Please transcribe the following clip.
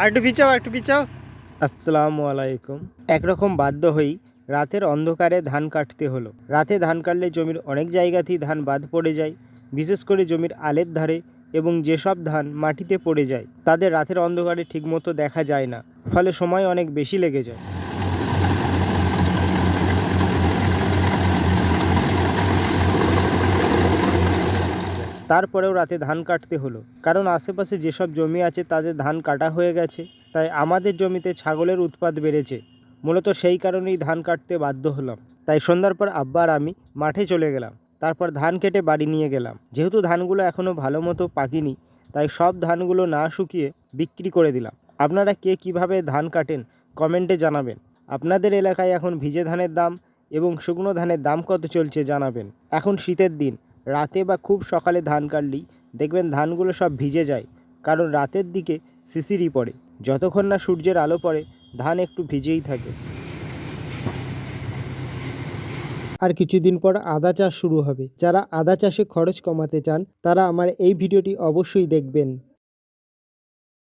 আর একটু পিছাও একটু পিছাও। আসসালামু আলাইকুম। একরকম বাধ্য হয়েই রাতের অন্ধকারে ধান কাটতে হলো। রাতে ধান কাটলে জমির অনেক জায়গাতেই ধান বাদ পড়ে যায়। বিশেষ করে জমির আলের ধারে এবং যেসব ধান মাটিতে পড়ে যায়, তাদের রাতের অন্ধকারে ঠিকমতো দেখা যায় না। ফলে সময় অনেক বেশি লেগে যায়। তারপরেও রাতে ধান কাটতে হলো। কারণ আশেপাশে যেসব জমি আছে তাদের ধান কাটা হয়ে গেছে, তাই আমাদের জমিতে ছাগলের উৎপাত বেড়েছে। মূলত সেই কারণেই ধান কাটতে বাধ্য হলাম। তাই সন্ধ্যার পর আব্বা আর আমি মাঠে চলে গেলাম। তারপর ধান কেটে বাড়ি নিয়ে গেলাম। যেহেতু ধানগুলো এখনও ভালো মতো পাকিনি, তাই সব ধানগুলো না শুকিয়ে বিক্রি করে দিলাম। আপনারা কে কীভাবে ধান কাটেন কমেন্টে জানাবেন। আপনাদের এলাকায় এখন ভিজে ধানের দাম এবং শুকনো ধানের দাম কত চলছে জানাবেন। এখন শীতের দিন রাতে বা খুব সকালে ধান কাটলেই দেখবেন ধানগুলো সব ভিজে যায়, কারণ রাতের দিকে শিশিরি পড়ে। যতক্ষণ না সূর্যের আলো পড়ে, ধান একটু ভিজেই থাকে। আর কিছুদিন পর আদা চাষ শুরু হবে। যারা আদা চাষে খরচ কমাতে চান, তারা আমার এই ভিডিওটি অবশ্যই দেখবেন।